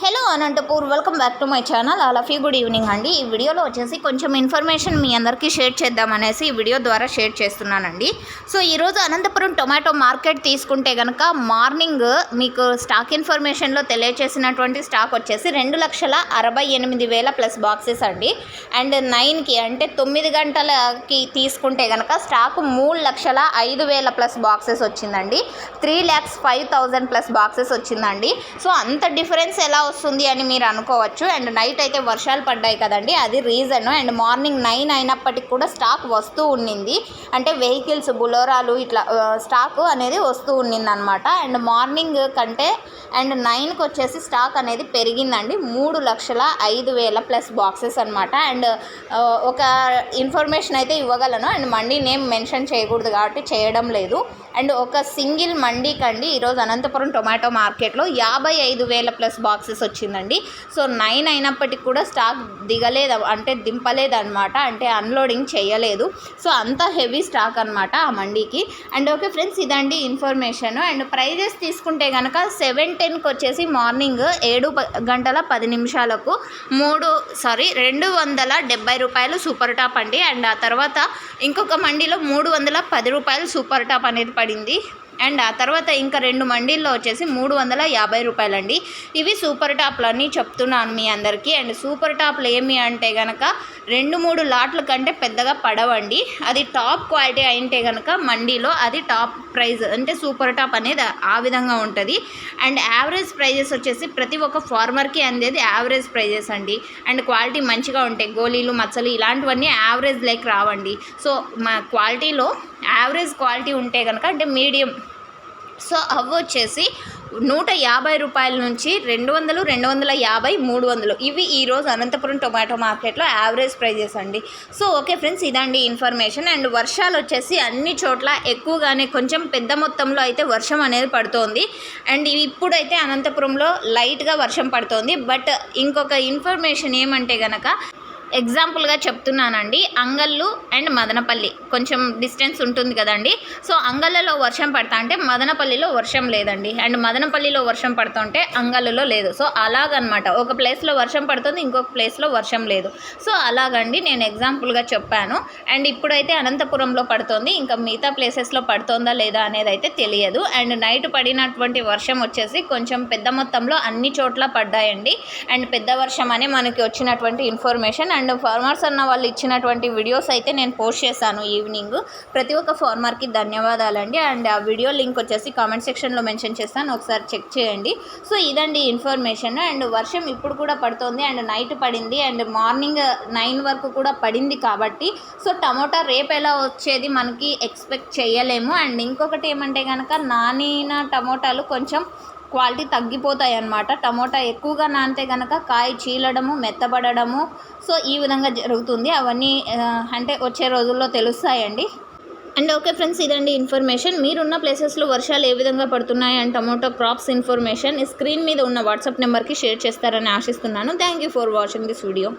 Hello Anantapur welcome back to my channel. All of you good evening అండి. ఈ వీడియోలో వచ్చేసి కొంచెం ఇన్ఫర్మేషన్ మీ అందరికీ షేర్ చేద్దామనేసి ఈ వీడియో ద్వారా షేర్ చేస్తున్నానండి. సో ఈరోజు అనంతపురం టొమాటో మార్కెట్ తీసుకుంటే కనుక మార్నింగ్ మీకు స్టాక్ ఇన్ఫర్మేషన్లో తెలియచేసినటువంటి స్టాక్ వచ్చేసి రెండు లక్షల అరవై ఎనిమిది వేల ప్లస్ బాక్సెస్ అండి. అండ్ నైన్కి అంటే తొమ్మిది గంటలకి తీసుకుంటే కనుక స్టాక్ మూడు లక్షల ఐదు వేల ప్లస్ బాక్సెస్ వచ్చిందండి. Three lakhs five thousand plus boxes వచ్చిందండి. సో అంత డిఫరెన్స్ ఎలా వస్తుంది అని మీరు అనుకోవచ్చు. అండ్ నైట్ అయితే వర్షాలు పడ్డాయి కదండి. అది రీజన్ అండ్ మార్నింగ్ నైన్ అయినప్పటికి కూడా స్టాక్ వస్తూ ఉండింది అంటే వెహికల్స్ బులోరాలు ఇట్లా స్టాక్ అనేది వస్తూ ఉండింది అనమాట అండ్ మార్నింగ్ కంటే అండ్ నైన్కి వచ్చేసి స్టాక్ అనేది పెరిగిందండి. మూడు లక్షల ఐదు వేల ప్లస్ బాక్సెస్ అనమాట. అండ్ ఒక ఇన్ఫర్మేషన్ అయితే ఇవ్వగలను. అండ్ మండీ నేమ్ మెన్షన్ చేయకూడదు కాబట్టి చేయడం లేదు. అండ్ ఒక సింగిల్ మండీకండి ఈరోజు అనంతపురం టొమాటో మార్కెట్లో యాభై ఐదు వేల ప్లస్ బాక్సెస్ వచ్చిందండి. సో నైన్ అయినప్పటికి కూడా స్టాక్ దిగలేదు అంటే దింపలేదన్నమాట అంటే అన్లోడింగ్ చేయలేదు. సో అంత హెవీ స్టాక్ అనమాట ఆ మండీకి. అండ్ ఓకే ఫ్రెండ్స్ ఇదండి ఇన్ఫర్మేషన్. అండ్ ప్రైజెస్ తీసుకుంటే కనుక సెవెన్ టెన్కి వచ్చేసి మార్నింగ్ ఏడు ప- గంటల పది నిమిషాలకు మూడు సారీ రెండు వందల డెబ్బై రూపాయలు సూపర్ టాప్ అండి. అండ్ ఆ తర్వాత ఇంకొక మండీలో మూడు వందల పది రూపాయలు సూపర్ టాప్ అనేది పడింది. అండ్ ఆ తర్వాత ఇంకా రెండు మండీల్లో వచ్చేసి మూడు వందల యాభై రూపాయలండి. ఇవి సూపర్ టాప్లు అన్నీ చెప్తున్నాను మీ అందరికీ. అండ్ సూపర్ టాప్లు ఏమి అంటే కనుక రెండు మూడు లాట్ల కంటే పెద్దగా పడవండి. అది టాప్ క్వాలిటీ అయింటే కనుక మండీలో అది టాప్ ప్రైస్ అంటే సూపర్ టాప్ అనేది ఆ విధంగా ఉంటుంది. అండ్ యావరేజ్ ప్రైజెస్ వచ్చేసి ప్రతి ఒక్క ఫార్మర్కి అందేది యావరేజ్ ప్రైజెస్ అండి. అండ్ క్వాలిటీ మంచిగా ఉంటాయి గోళీలు మచ్చలు ఇలాంటివన్నీ యావరేజ్ లైక్ రావండి. సో మా క్వాలిటీలో యావరేజ్ క్వాలిటీ ఉంటే కనుక అంటే మీడియం సో అవి వచ్చేసి నూట యాభై రూపాయల నుంచి రెండు వందలు రెండు వందల యాభై మూడు వందలు. ఇవి ఈరోజు అనంతపురం టొమాటో మార్కెట్లో యావరేజ్ ప్రైజెస్ అండి. సో ఓకే ఫ్రెండ్స్ ఇదండి ఇన్ఫర్మేషన్. అండ్ వర్షాలు వచ్చేసి అన్ని చోట్ల ఎక్కువగానే కొంచెం పెద్ద మొత్తంలో అయితే వర్షం అనేది పడుతోంది. అండ్ ఇప్పుడైతే అనంతపురంలో లైట్గా వర్షం పడుతోంది. బట్ ఇంకొక ఇన్ఫర్మేషన్ ఏమంటే గనక ఎగ్జాంపుల్గా చెప్తున్నానండి. అంగళ్ళు అండ్ మదనపల్లి. కొంచెం డిస్టెన్స్ ఉంటుంది కదండి. సో అంగళ్ళలో వర్షం పడతా అంటే మదనపల్లిలో వర్షం లేదండి. అండ్ మదనపల్లిలో వర్షం పడుతుంటే అంగళ్ళలో లేదు. సో అలాగనమాట. ఒక ప్లేస్లో వర్షం పడుతుంది ఇంకొక ప్లేస్లో వర్షం లేదు. సో అలాగండి నేను ఎగ్జాంపుల్గా చెప్పాను. అండ్ ఇప్పుడైతే అనంతపురంలో పడుతుంది. ఇంకా మిగతా ప్లేసెస్లో పడుతుందా లేదా అనేది అయితే తెలియదు. అండ్ నైట్ పడినటువంటి వర్షం వచ్చేసి కొంచెం పెద్ద మొత్తంలో అన్ని చోట్ల పడ్డాయండి. అండ్ పెద్ద వర్షం అనే మనకి వచ్చినటువంటి ఇన్ఫర్మేషన్ అండ్ ఫార్మర్స్ అన్న వాళ్ళు ఇచ్చినటువంటి వీడియోస్ అయితే నేను పోస్ట్ చేశాను ఈవినింగ్. ప్రతి ఒక్క ఫార్మర్కి ధన్యవాదాలండి. అండ్ ఆ వీడియో లింక్ వచ్చేసి కామెంట్ సెక్షన్లో మెన్షన్ చేస్తాను. ఒకసారి చెక్ చేయండి. సో ఇదండి ఇన్ఫర్మేషన్. అండ్ వర్షం ఇప్పుడు కూడా పడుతుంది. అండ్ నైట్ పడింది. అండ్ మార్నింగ్ నైన్ వరకు కూడా పడింది కాబట్టి సో టమోటా రేపు ఎలా వచ్చేది మనకి ఎక్స్పెక్ట్ చేయలేము. అండ్ ఇంకొకటి ఏమంటే కనుక నానిన టమోటాలు కొంచెం క్వాలిటీ తగ్గిపోతాయి అన్నమాట టమోటా ఎక్కువగా నానితే కనుక కాయ చీలడము మెత్తబడము సో ఈ విధంగా జరుగుతుంది. అవన్నీ అంటే వచ్చే రోజుల్లో తెలుస్తాయండి. అండ్ ఓకే ఫ్రెండ్స్ ఇదండి ఇన్ఫర్మేషన్. మీరున్న ప్లేసెస్లో వర్షాలు ఏ విధంగా పడుతున్నాయి and tomato crops information screen మీద ఉన్న వాట్సాప్ నెంబర్కి షేర్ చేస్తారని ఆశిస్తున్నాను. Thank you for watching this video.